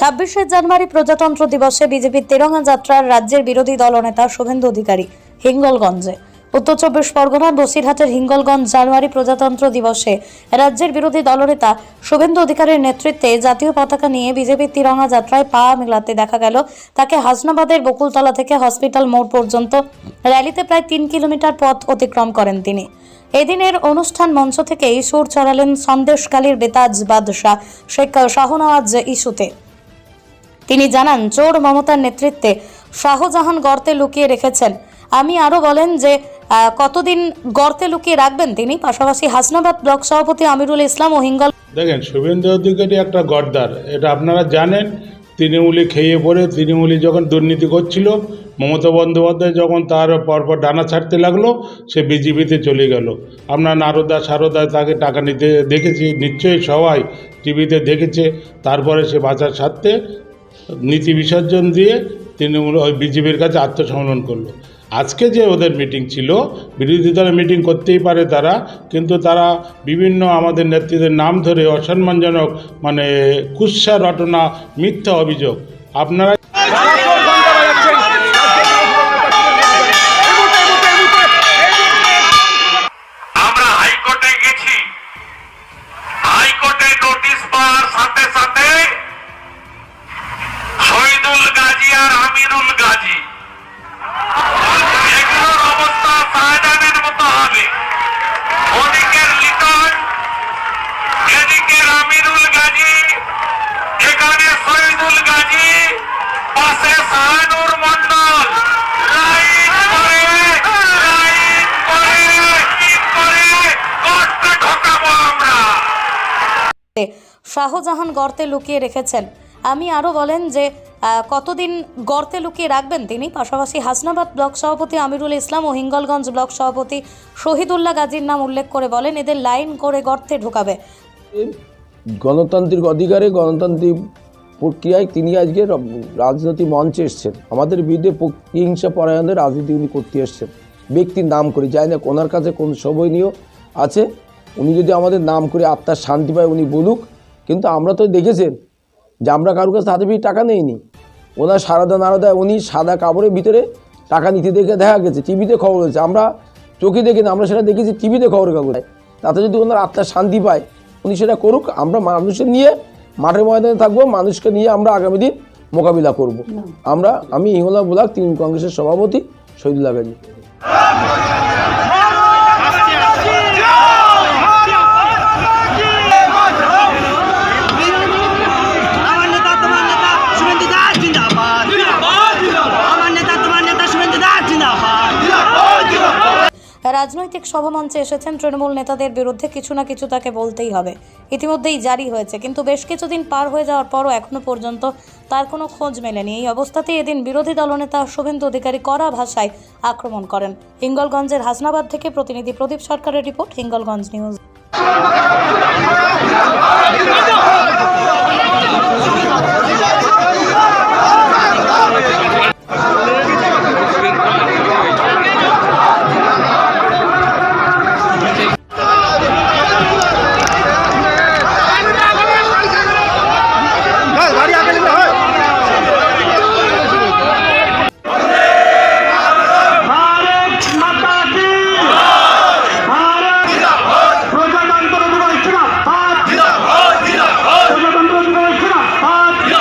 ছাব্বিশে জানুয়ারি প্রজাতন্ত্র দিবসে বিজেপির তেরঙ্গা যাত্রার রাজ্যের বিরোধী দলনেতা শুভেন্দু অধিকারী হিঙ্গলগঞ্জে। উত্তর চব্বিশ পরগনার বসিরহাটের হিঙ্গলগঞ্জ জানুয়ারি প্রজাতন্ত্র দিবসে রাজ্যের বিরোধী দলনেতা শুভেন্দু অধিকারীর নেতৃত্বে জাতীয় পতাকা নিয়ে বিজেপির তিরঙ্গা যাত্রায় পা মেলাতে দেখা গেল তাকে হাসনাবাদের বকুলতলা থেকে হসপিটাল মোড় পর্যন্ত। র্যালিতে প্রায় তিন কিলোমিটার পথ অতিক্রম করেন তিনি। এদিনের অনুষ্ঠান মঞ্চ থেকেই সুর চড়ালেন সন্দেশকালীর বেতাজ বাদশাহ শেখ শাহনওয়াজ ইস্যুতে। তিনি জানান, চোর মমতার নেতৃত্বে শাহজাহান গর্তে লুকিয়ে রেখেছেন। আমি আরও বলেন যে কতদিন গর্তে লুকিয়ে রাখবেন তিনি? পাশাপাশি হাসনাবাদ ব্লক সভাপতি আমিরুল ইসলাম ও হিঙ্গল দেখেন, শুভেন্দু অধিকারী একটা গর্দার, এটা আপনারা জানেন। তৃণমূলী খেয়ে পড়ে তৃণমূলী যখন দুর্নীতি করছিল, মমতা বন্দ্যোপাধ্যায় যখন তার পরপর ডানা ছাড়তে লাগল, সে বিজেপিতে চলে গেল। আমরা নারদা সারদা তাকে টাকা নিতে দেখেছি, নিশ্চয়ই সবাই টিভিতে দেখেছে, তারপরে সে বাঁচার স্বার্থে নীতি বিসর্জন দিয়ে তৃণমূল, ওই বিজেপির কাছে আত্মসমর্পণ করল। আজকে যে ওদের মিটিং ছিল, বিরোধী দলের মিটিং করতেই পারে তারা, কিন্তু তারা বিভিন্ন আমাদের নেত্রীদের নাম ধরে অসম্মানজনক মানে কুৎসা রটনা মিথ্যা অভিযোগ। আপনারা গাজী আর আমিরুল গাজী। এগুলোর অবস্থা মতো হবে। ওদিকের লিটন, এদিকের আমিরুল গাজী, এখানে শহীদুল গাজী, পাশে মন্ডল শাহজাহান গর্তে লুকিয়ে রেখেছেন। আমি আরও বলেন যে কতদিন গর্তে লুকিয়ে রাখবেন তিনি? পাশাপাশি হাসনাবাদ ব্লক সভাপতি আমিরুল ইসলাম ও হিঙ্গলগঞ্জ ব্লক সভাপতি শহীদুল্লাহ গাজীর নাম উল্লেখ করে বলেন, এদের লাইন করে গর্তে ঢোকাবে। গণতান্ত্রিক অধিকারে গণতান্ত্রিক প্রক্রিয়ায় তিনি আজকে রাজনৈতিক মঞ্চে এসছেন। আমাদের বিরুদ্ধে হিংসা পরায়ণের রাজনীতি উনি করতে এসছেন। ব্যক্তির নাম করে যাই না ওনার কাছে কোন সবনীয় আছে। উনি যদি আমাদের নাম করে আত্মার শান্তি পায়, উনি বলুক। কিন্তু আমরা তো দেখেছেন যে আমরা কারোর কাছে হাতে পেয়ে টাকা নেইনি। ওনার সারদা নারদা উনি সাদা কাপড়ের ভিতরে টাকা নিতে দেখে দেখা গেছে টিভিতে খবর হয়েছে। আমরা চোখে দেখি না আমরা সেটা দেখেছি টিভিতে খবরের কাগজে তাতে যদি ওনার আত্মার শান্তি পায় উনি সেটা করুক আমরা মানুষের নিয়ে মাঠের ময়দানে থাকব মানুষকে নিয়ে আমরা আগামী দিন মোকাবিলা করব। আমরা আমি ইংলা ব্লক তৃণমূল কংগ্রেসের সভাপতি শহীদুল্লাহ গাজী। রাজনৈতিক সভামঞ্চে এসেছেন তৃণমূল নেতাদের বিরুদ্ধে কিছু না কিছু তাকে বলতেই হবে। ইতিমধ্যেই জারি হয়েছে, কিন্তু বেশ কিছুদিন পার হয়ে যাওয়ার পরও এখনও পর্যন্ত তার কোনো খোঁজ মেলেনি। এই অবস্থাতেই এদিন বিরোধী দলনেতা শুভেন্দু অধিকারী কড়া ভাষায় আক্রমণ করেন। হিঙ্গলগঞ্জের হাসনাবাদ থেকে প্রতিনিধি প্রদীপ সরকারের রিপোর্ট, হিঙ্গলগঞ্জ নিউজ।